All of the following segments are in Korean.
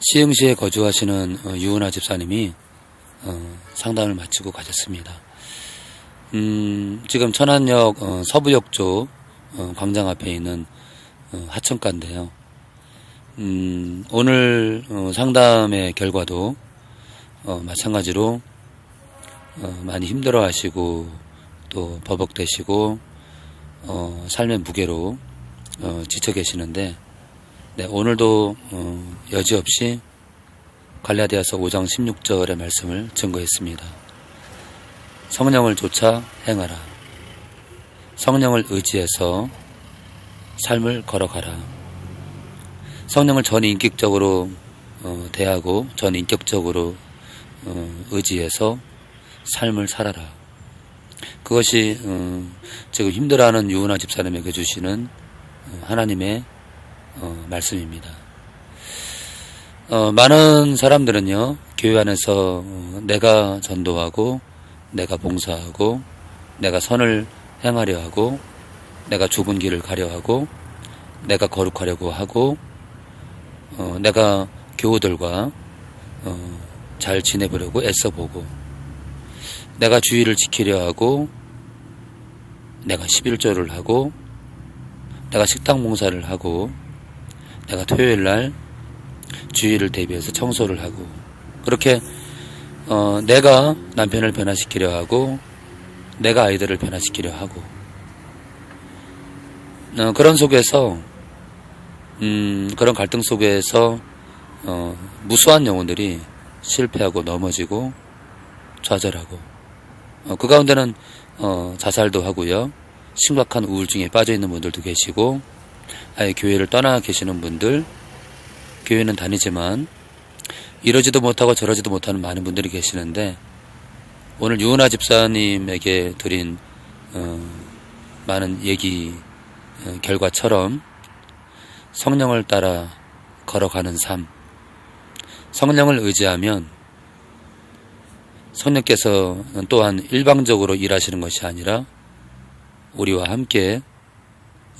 시흥시에 거주하시는 어, 유은아 집사님이 어, 상담을 마치고 가셨습니다. 음, 지금 천안역 어, 서부역 쪽 어, 광장 앞에 있는 어, 하천가인데요. 음, 오늘 어, 상담의 결과도 어, 마찬가지로 어, 많이 힘들어 하시고 또 버벅대시고 어, 삶의 무게로 어, 지쳐 계시는데 네, 오늘도 어, 여지없이 갈라디아서 5장 16절의 말씀을 증거했습니다. 성령을 쫓아 행하라. 성령을 의지해서 삶을 걸어가라. 성령을 전인격적으로 어, 대하고 전인격적으로 어, 의지해서 삶을 살아라. 그것이 어, 지금 힘들어하는 유은아 집사님에게 주시는 어, 하나님의 어, 말씀입니다. 어, 많은 사람들은요, 교회 안에서 어, 내가 전도하고, 내가 봉사하고, 내가 선을 행하려 하고, 내가 좁은 길을 가려 하고, 내가 거룩하려고 하고, 어, 내가 교우들과 어, 잘 지내보려고 애써보고, 내가 주의를 지키려 하고, 내가 11조를 하고, 내가 식당 봉사를 하고, 내가 토요일 날 주일을 대비해서 청소를 하고 그렇게 어, 내가 남편을 변화시키려 하고 내가 아이들을 변화시키려 하고 어, 그런 속에서 음, 그런 갈등 속에서 어, 무수한 영혼들이 실패하고 넘어지고 좌절하고 어, 그 가운데는 어, 자살도 하고요. 심각한 우울증에 빠져 있는 분들도 계시고 아예 교회를 떠나 계시는 분들, 교회는 다니지만 이러지도 못하고 저러지도 못하는 많은 분들이 계시는데 오늘 유은아 집사님에게 드린 어, 많은 얘기 어, 결과처럼 성령을 따라 걸어가는 삶, 성령을 의지하면 성령께서 또한 일방적으로 일하시는 것이 아니라 우리와 함께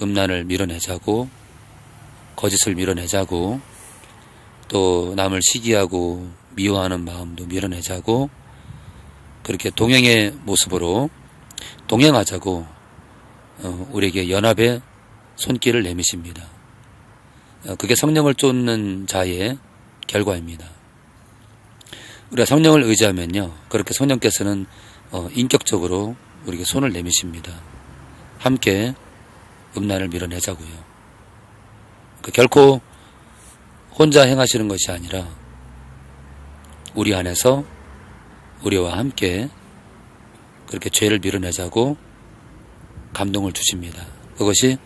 음란을 밀어내자고 거짓을 밀어내자고 또 남을 시기하고 미워하는 마음도 밀어내자고 그렇게 동행의 모습으로 동행하자고 어, 우리에게 연합의 손길을 내미십니다. 어, 그게 성령을 쫓는 자의 결과입니다. 우리가 성령을 의지하면요, 그렇게 성령께서는 어, 인격적으로 우리에게 손을 내미십니다. 함께 음란을 밀어내자고요. 그 결코 혼자 행하시는 것이 아니라 우리 안에서 우리와 함께 그렇게 죄를 밀어내자고 감동을 주십니다. 그것이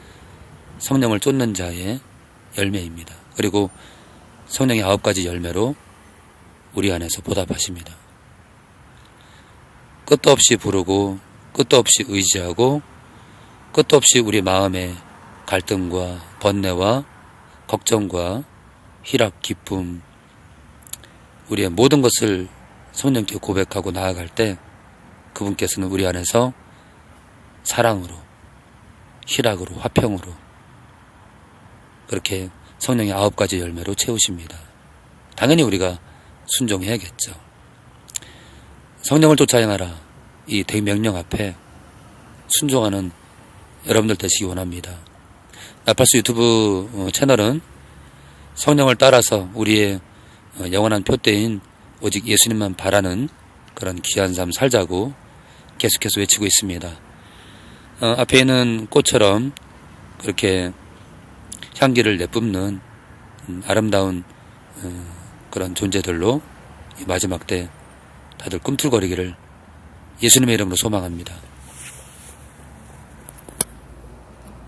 성령을 쫓는 자의 열매입니다. 그리고 성령의 아홉 가지 열매로 우리 안에서 보답하십니다. 끝도 없이 부르고 끝도 없이 의지하고 끝도 없이 우리 마음의 갈등과 번뇌와 걱정과 희락, 기쁨, 우리의 모든 것을 성령께 고백하고 나아갈 때 그분께서는 우리 안에서 사랑으로, 희락으로, 화평으로 그렇게 성령의 아홉 가지 열매로 채우십니다. 당연히 우리가 순종해야겠죠. 성령을 쫓아 행하라. 이 대명령 앞에 순종하는 여러분들 되시기 원합니다. 나팔수 유튜브 어, 채널은 성령을 따라서 우리의 어, 영원한 표대인 오직 예수님만 바라는 그런 귀한 삶 살자고 계속해서 외치고 있습니다. 어, 앞에 있는 꽃처럼 그렇게 향기를 내뿜는 음, 아름다운 어, 그런 존재들로 마지막 때 다들 꿈틀거리기를 예수님의 이름으로 소망합니다.